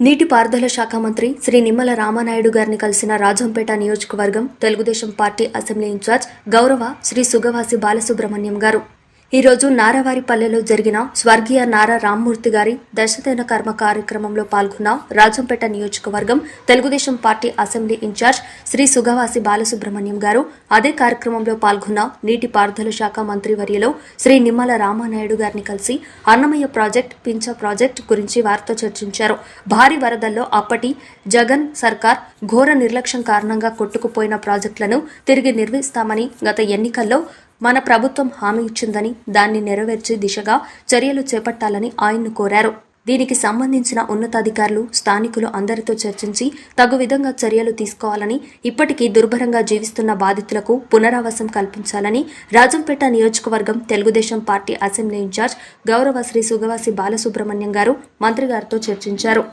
నీటిపారుదల శాఖ మంత్రి శ్రీ నిమ్మల రామానాయుడు గారిని కలిసిన రాజంపేట నియోజకవర్గం తెలుగుదేశం పార్టీ అసెంబ్లీ ఇన్ఛార్జ్ గౌరవ శ్రీ సుగవాసి బాలసుబ్రహ్మణ్యం గారు. ఈ రోజు నారావారిపల్లెలో జరిగిన స్వర్గీయ నారా రామ్మూర్తి గారి దశదైన కర్మ కార్యక్రమంలో పాల్గొన్న రాజంపేట నియోజకవర్గం Telugu Desam party assembly in-charge Shri Sugavasi Balasubrahmanyam garu. అదే కార్యక్రమంలో పాల్గొన్న నీటిపారుదల శాఖ మంత్రివర్యలో శ్రీ నిమ్మల రామానాయుడు గారిని కలిసి అన్నమయ్య ప్రాజెక్ట్ పించ ప్రాజెక్ట్ గురించి వారితో చర్చించారు. భారీ వరదల్లో అప్పటి జగన్ సర్కార్ ఘోర నిర్లక్ష్యం కారణంగా కొట్టుకుపోయిన ప్రాజెక్టులను తిరిగి నిర్మిస్తామని గత ఎన్నికల్లో మన ప్రభుత్వం హామీ ఇచ్చిందని దాన్ని నెరవేర్చే దిశగా చర్యలు చేపట్టాలని ఆయన్ను కోరారు. దీనికి సంబంధించిన ఉన్నతాధికారులు స్థానికులు అందరితో చర్చించి తగు విధంగా చర్యలు తీసుకోవాలని ఇప్పటికీ దుర్భరంగా జీవిస్తున్న బాధితులకు పునరావాసం కల్పించాలని రాజంపేట నియోజకవర్గం తెలుగుదేశం పార్టీ అసెంబ్లీ ఇన్ఛార్జ్ గౌరవ శ్రీ సుగవాసి బాలసుబ్రహ్మణ్యం గారు మంత్రి గారితో చర్చించారు.